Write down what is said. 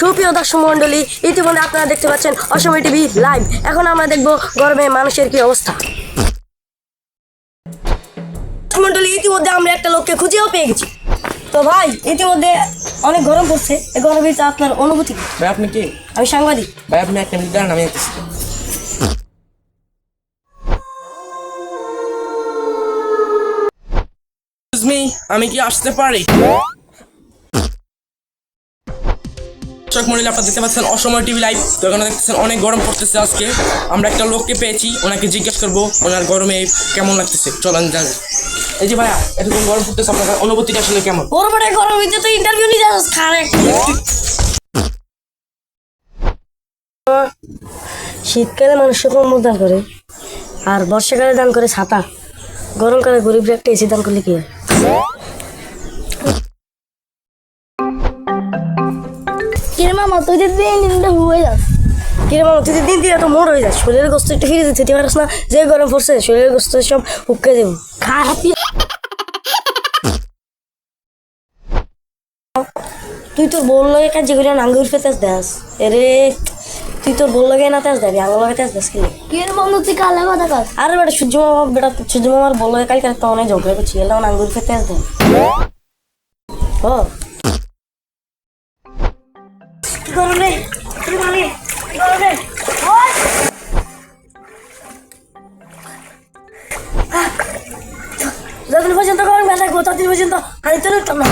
সুপ্রিয় দর্শক মন্ডলী ইতিমধ্যে আপনারা দেখতে পাচ্ছেন অসময় টিভি লাইভ। এখন আমরা দেখব গরমে মানুষের কি অবস্থা। মন্ডলী ইতিমধ্যে আমরা একটা লোককে খুঁজেও পেয়ে গেছি। তো ভাই ইতিমধ্যে অনেক গরম পড়ছে। এই গরমের আপনার অনুভূতি ভাই আপনি কি? আমি সাংবাদিক। ভাই আপনি একটা মিনিট দাঁড়ান আমি আমি কি আসতে পারি? দর্শক মন্ডলী আপনারা দেখতে পাচ্ছেন অসময় টিভি লাইভ। তো এখানে দেখতেছেন অনেক গরম পড়তেছে আজকে। আমরা একটা লোককে পেয়েছি ওনাকে জিজ্ঞেস করব ওনার গরমে কেমন লাগতেছে। চলেন যান এই যে ভাইয়া এরকম গরম পড়তেছে আপনার অনুভূতিটা আসলে কেমন? গরমে গরম হইতে তো ইন্টারভিউ নিতে যাস খারে শীতকালে মানুষ কম্বল দান করে আর বর্ষাকালে দান করে ছাতা। গরমকালে গরিবরা একটা এসি দান করলে কি হয়? কিরে মামা তুই যে দিন দিনটা হয়ে যাস। কিরে মামা তুই দিন দিন এত মোড় হয়ে যাস শরীরের গোস্ত একটু ফিরে দিতে পারিস না? যে গরম পড়ছে শরীরের গোস্ত সব হুক্কে দেবো খারাপ তুই তোর বোন লগে কাজ যেগুলো আঙ্গুর ফেতেস দেস এরে তুই তোর বোন লগে না তেজ দেবি আঙুল লগে তেজ দেস কি কিরে বন্ধু তুই কালে কথা কস। আরে বেটা সূর্য মামা বেটা সূর্য মামার বল লগে কালকে তো অনেক ঝগড়া করছি এলাম আঙ্গুর ফেতেস দেন ও কি করো রে কি করো রে কি করো রে ওই! আহ! যতদিন পর্যন্ত গরম না থাকব ততদিন পর্যন্ত হানি তো লুটতাম না